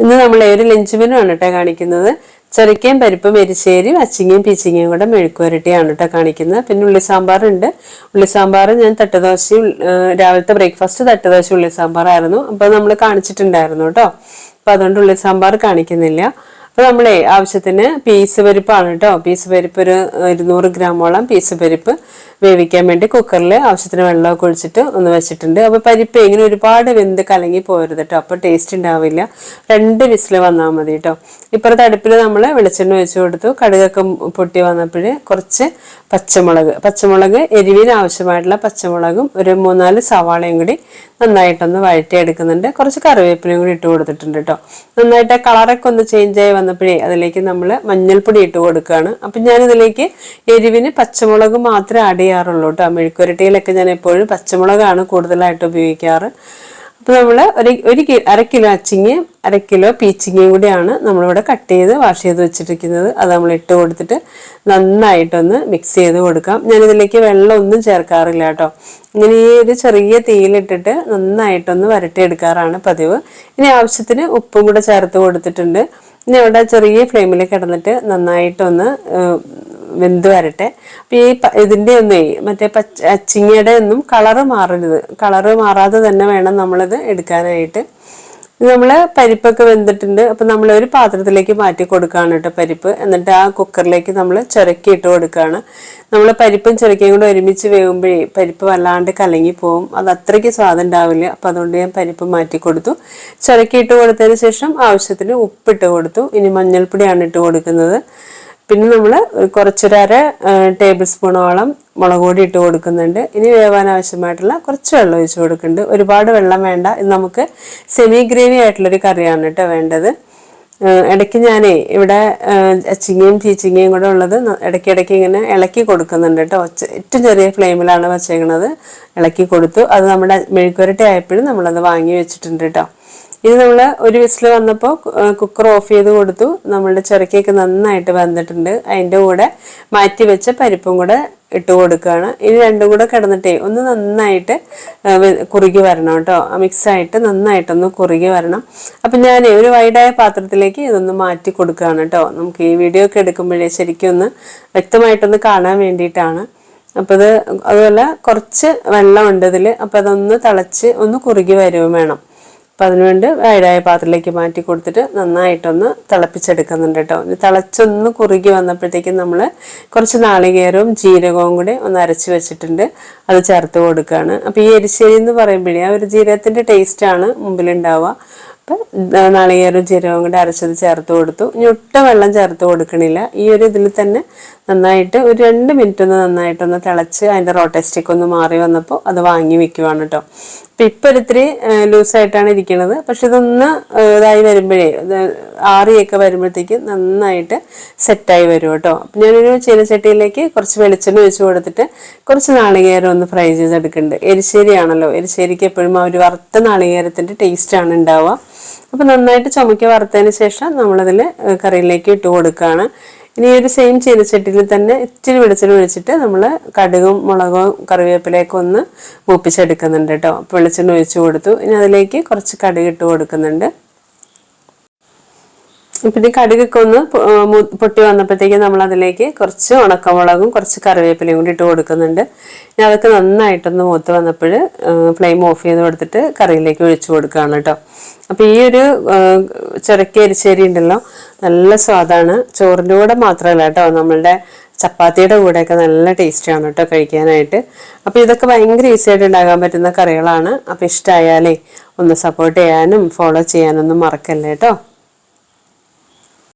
ഇന്ന് നമ്മൾ ഒരു ലഞ്ച് മെനു ആണ് കേട്ടോ കാണിക്കുന്നത്. ചെറുക്കയും പരിപ്പും എരിശ്ശേരിയും അച്ചിങ്ങയും പീച്ചിങ്ങയും കൂടെ മെഴുക്കുവരട്ടിയാണ് കേട്ടോ കാണിക്കുന്നത്. പിന്നെ ഉള്ളി സാമ്പാറുണ്ട് ഉള്ളി സാമ്പാർ ഞാൻ തട്ടുദോശയും രാവിലത്തെ ബ്രേക്ക്ഫാസ്റ്റ് തട്ടുദോശ ഉള്ളി സാമ്പാറായിരുന്നു. അപ്പോൾ നമ്മൾ കാണിച്ചിട്ടുണ്ടായിരുന്നു കേട്ടോ. അപ്പോൾ അതുകൊണ്ട് ഉള്ളി സാമ്പാർ കാണിക്കുന്നില്ല. അപ്പോൾ നമ്മളെ ആവശ്യത്തിന് പീസ് പരിപ്പാണ് കേട്ടോ. പീസ് പരിപ്പ് ഒരു ഇരുന്നൂറ് ഗ്രാമോളം പീസ് പരിപ്പ് വേവിക്കാൻ വേണ്ടി കുക്കറിൽ ആവശ്യത്തിന് വെള്ളമൊക്കെ ഒഴിച്ചിട്ട് ഒന്ന് വെച്ചിട്ടുണ്ട്. അപ്പോൾ പരിപ്പ് ഇങ്ങനെ ഒരുപാട് വെന്ത് കലങ്ങി പോരുത് കേട്ടോ. അപ്പോൾ ടേസ്റ്റ് ഉണ്ടാവില്ല. രണ്ട് വിസിൽ വന്നാൽ മതി കേട്ടോ. ഇപ്പുറത്തെ അടുപ്പിൽ നമ്മൾ വെളിച്ചെണ്ണ ഒഴിച്ച് കൊടുത്തു. കടുകൊക്കെ പൊട്ടി വന്നപ്പോൾ കുറച്ച് പച്ചമുളക് പച്ചമുളക് എരിവിന് ആവശ്യമായിട്ടുള്ള പച്ചമുളകും ഒരു മൂന്നാൽ സവാളയും കൂടി നന്നായിട്ടൊന്ന് വഴറ്റി എടുക്കുന്നുണ്ട് കുറച്ച് കറിവേപ്പിലയും കൂടി ഇട്ട് കൊടുത്തിട്ടുണ്ട് കേട്ടോ. നന്നായിട്ട് കളറൊക്കെ ഒന്ന് ചേഞ്ച് ആയി വന്നപ്പോഴേ അതിലേക്ക് നമ്മൾ മഞ്ഞൾപ്പൊടി ഇട്ട് കൊടുക്കുകയാണ് അപ്പം ഞാനിതിലേക്ക് എരിവിന് പച്ചമുളക് മാത്രമേ ആഡ് ചെയ്യാറുള്ളൂ കേട്ടോ മെഴുക്കുരട്ടിയിലൊക്കെ ഞാൻ എപ്പോഴും പച്ചമുളകാണ് കൂടുതലായിട്ട് ഉപയോഗിക്കാറ്. അപ്പോൾ നമ്മൾ ഒരു ഒരു അര കിലോ അച്ചിങ് അര കിലോ പീച്ചിങ്ങയും കൂടിയാണ് നമ്മളിവിടെ കട്ട് ചെയ്ത് വാഷ് ചെയ്ത് വെച്ചിരിക്കുന്നത്. അത് നമ്മൾ ഇട്ട് കൊടുത്തിട്ട് നന്നായിട്ടൊന്ന് മിക്സ് ചെയ്ത് കൊടുക്കാം. ഞാനിതിലേക്ക് വെള്ളമൊന്നും ചേർക്കാറില്ല കേട്ടോ ഇങ്ങനെ ഈ ഒരു ചെറിയ തീയിലിട്ടിട്ട് നന്നായിട്ടൊന്ന് വരട്ടിയെടുക്കാറാണ് പതിവ്. ഇനി ആവശ്യത്തിന് ഉപ്പും കൂടെ ചേർത്ത് കൊടുത്തിട്ടുണ്ട്. ഇനി അവിടെ ചെറിയ ഫ്ലെയിമിൽ കിടന്നിട്ട് നന്നായിട്ടൊന്ന് വെന്ത് വരട്ടെ. അപ്പം ഈ ഇതിന്റെ ഒന്നേ മറ്റേ പച്ച അച്ചിങ്ങയുടെ ഒന്നും കളറ് മാറരുത്. കളറ് മാറാതെ തന്നെ വേണം നമ്മളിത് എടുക്കാനായിട്ട്. നമ്മൾ പരിപ്പൊക്കെ വെന്തിട്ടുണ്ട്. അപ്പം നമ്മൾ ഒരു പാത്രത്തിലേക്ക് മാറ്റി കൊടുക്കുകയാണ് കേട്ടോ പരിപ്പ്. എന്നിട്ട് ആ കുക്കറിലേക്ക് നമ്മൾ ചിരക്കി ഇട്ട് കൊടുക്കുകയാണ് നമ്മൾ പരിപ്പും ചിരക്കയും കൂടെ ഒരുമിച്ച് വേകുമ്പോഴേ പരിപ്പ് വല്ലാണ്ട് കലങ്ങി പോകും അത് അത്രയ്ക്ക് സ്വാദം ഉണ്ടാവില്ല. അപ്പം അതുകൊണ്ട് ഞാൻ പരിപ്പ് മാറ്റി കൊടുത്തു. ചിരക്കി ഇട്ട് കൊടുത്തതിന് ശേഷം ആവശ്യത്തിന് ഉപ്പിട്ട് കൊടുത്തു. ഇനി മഞ്ഞൾപ്പൊടിയാണ് ഇട്ട് കൊടുക്കുന്നത്. പിന്നെ നമ്മൾ കുറച്ചൊരര ടേബിൾ സ്പൂണോളം മുളക് പൊടി ഇട്ട് കൊടുക്കുന്നുണ്ട്. ഇനി വേവാൻ ആവശ്യമായിട്ടുള്ള കുറച്ച് വെള്ളം ഒഴിച്ച് കൊടുക്കുന്നുണ്ട്. ഒരുപാട് വെള്ളം വേണ്ട. ഇത് നമുക്ക് സെമി ഗ്രേവി ആയിട്ടുള്ളൊരു കറിയാണ് കേട്ടോ വേണ്ടത്. ഇടയ്ക്ക് ഞാനേ ഇവിടെ അച്ചിങ്ങയും ചീച്ചിങ്ങയും കൂടെ ഉള്ളത് ന- ഇടയ്ക്ക് ഇടയ്ക്ക് ഇങ്ങനെ ഇളക്കി കൊടുക്കുന്നുണ്ട് കേട്ടോ. ഏറ്റവും ചെറിയ ഫ്ലെയിമിലാണ് വച്ചേക്കണത്. ഇളക്കി കൊടുത്തു. അത് നമ്മുടെ മെഴുക്കുരട്ടി ആയപ്പോഴും നമ്മളത് വാങ്ങി വെച്ചിട്ടുണ്ട് കേട്ടോ. ഇനി നമ്മൾ ഒരു വിസിൽ വന്നപ്പോൾ കുക്കർ ഓഫ് ചെയ്ത് കൊടുത്തു. നമ്മളുടെ ചിറക്കൊക്കെ നന്നായിട്ട് വന്നിട്ടുണ്ട്. അതിന്റെ കൂടെ മാറ്റി വെച്ച പരിപ്പും കൂടെ ഇട്ട് കൊടുക്കുകയാണ്. ഇനി രണ്ടും കൂടെ കിടന്നിട്ടേ ഒന്ന് നന്നായിട്ട് കുറുകി വരണം കേട്ടോ. മിക്സായിട്ട് നന്നായിട്ടൊന്ന് കുറുകി വരണം. അപ്പം ഞാൻ ഒരു വൈഡായ പാത്രത്തിലേക്ക് ഇതൊന്ന് മാറ്റി കൊടുക്കുകയാണ് കേട്ടോ. നമുക്ക് ഈ വീഡിയോ ഒക്കെ എടുക്കുമ്പോഴേ ശരിക്കും ഒന്ന് വ്യക്തമായിട്ടൊന്ന് കാണാൻ വേണ്ടിയിട്ടാണ്. അപ്പോൾ ഇത് അതുപോലെ കുറച്ച് വെള്ളമുണ്ട് ഇതിൽ അപ്പോൾ അതൊന്ന് തിളച്ച് ഒന്ന് കുറുകി വരികയും വേണം. അപ്പം അതിനുവേണ്ടി വൈഡായ പാത്രത്തിലേക്ക് മാറ്റി കൊടുത്തിട്ട് നന്നായിട്ടൊന്ന് തിളപ്പിച്ചെടുക്കുന്നുണ്ട് കേട്ടോ. ഇത് തിളച്ചൊന്ന് കുറുകി വന്നപ്പോഴത്തേക്കും നമ്മൾ കുറച്ച് നാളികേരവും ജീരകവും കൂടി ഒന്ന് അരച്ച് വെച്ചിട്ടുണ്ട്. അത് ചേർത്ത് കൊടുക്കുകയാണ്. അപ്പോൾ ഈ എരിശ്ശേരി എന്ന് പറയുമ്പോഴേ ആ ഒരു ജീരകത്തിന്റെ ടേസ്റ്റാണ് മുമ്പിലുണ്ടാവുക. അപ്പം നാളികേരവും ജീരകവും കൂടെ അരച്ചത് ചേർത്ത് കൊടുത്തു. ഞൊട്ട വെള്ളം ചേർത്ത് കൊടുക്കണില്ല. ഈ ഒരു ഇതിൽ തന്നെ നന്നായിട്ട് ഒരു രണ്ട് മിനിറ്റ് ഒന്ന് നന്നായിട്ടൊന്ന് തിളച്ച് അതിന്റെ റോട്ടസ്റ്റിക് ഒന്ന് മാറി വന്നപ്പോൾ അത് വാങ്ങി വെക്കുവാണ് കേട്ടോ. അപ്പം ഇപ്പം ഒരിത്തിരി ലൂസായിട്ടാണ് ഇരിക്കുന്നത് പക്ഷെ ഇതൊന്ന് ഇതായി വരുമ്പോഴേ ആറിയൊക്കെ വരുമ്പോഴത്തേക്ക് നന്നായിട്ട് സെറ്റായി വരും കേട്ടോ. അപ്പം ഞാനൊരു ചീനച്ചട്ടിയിലേക്ക് കുറച്ച് വെളിച്ചെണ്ണ ഒഴിച്ച് കൊടുത്തിട്ട് കുറച്ച് നാളികേരം ഒന്ന് ഫ്രൈ ചെയ്തെടുക്കുന്നുണ്ട്. എരിശ്ശേരിയാണല്ലോ. എരിശ്ശേരിക്ക് എപ്പോഴും ആ ഒരു വറുത്ത നാളികേരത്തിന്റെ ടേസ്റ്റാണ് ഉണ്ടാവുക. അപ്പം നന്നായിട്ട് ചുമക്കി വറുത്തതിന് ശേഷം നമ്മളതിൽ കറിയിലേക്ക് ഇട്ട് കൊടുക്കുകയാണ് ഇനി ഒരു സെയിം ചീനച്ചട്ടിയിൽ തന്നെ ഇച്ചിരി വെളിച്ചെണ്ണ ഒഴിച്ചിട്ട് നമ്മൾ കടുകും മുളകും കറിവേപ്പിലേക്ക് ഒന്ന് മൂപ്പിച്ചെടുക്കുന്നുണ്ട് കേട്ടോ. അപ്പോൾ വെളിച്ചെണ്ണ ഒഴിച്ചു കൊടുത്തു. ഇനി അതിലേക്ക് കുറച്ച് കടുക് ഇട്ട് കൊടുക്കുന്നുണ്ട്. പിന്നെ കടുകൊക്കെ ഒന്ന് പൊട്ടി വന്നപ്പോഴത്തേക്ക് നമ്മൾ അതിലേക്ക് കുറച്ച് ഉണക്കമുളകും കുറച്ച് കറിവേപ്പിലയും കൂടി ഇട്ട് കൊടുക്കുന്നുണ്ട്. ഇനി അതൊക്കെ നന്നായിട്ടൊന്ന് മൂത്ത് വന്നപ്പോൾ ഫ്ലെയിം ഓഫ് ചെയ്ത് കൊടുത്തിട്ട് കറിയിലേക്ക് ഒഴിച്ചു കൊടുക്കുകയാണ് കേട്ടോ. അപ്പോൾ ഈ ഒരു ചിരക്കി അരിച്ചേരി ഉണ്ടല്ലോ നല്ല സ്വാദാണ്. ചോറിന്റെ കൂടെ മാത്രമല്ല കേട്ടോ നമ്മളുടെ ചപ്പാത്തിയുടെ കൂടെയൊക്കെ നല്ല ടേസ്റ്റിയാണ് കേട്ടോ കഴിക്കാനായിട്ട്. അപ്പോൾ ഇതൊക്കെ ഭയങ്കര ഈസി ആയിട്ട് ഉണ്ടാകാൻ പറ്റുന്ന കറികളാണ്. അപ്പോൾ ഇഷ്ടമായാലേ ഒന്ന് സപ്പോർട്ട് ചെയ്യാനും ഫോളോ ചെയ്യാനൊന്നും മറക്കല്ലേ കേട്ടോ.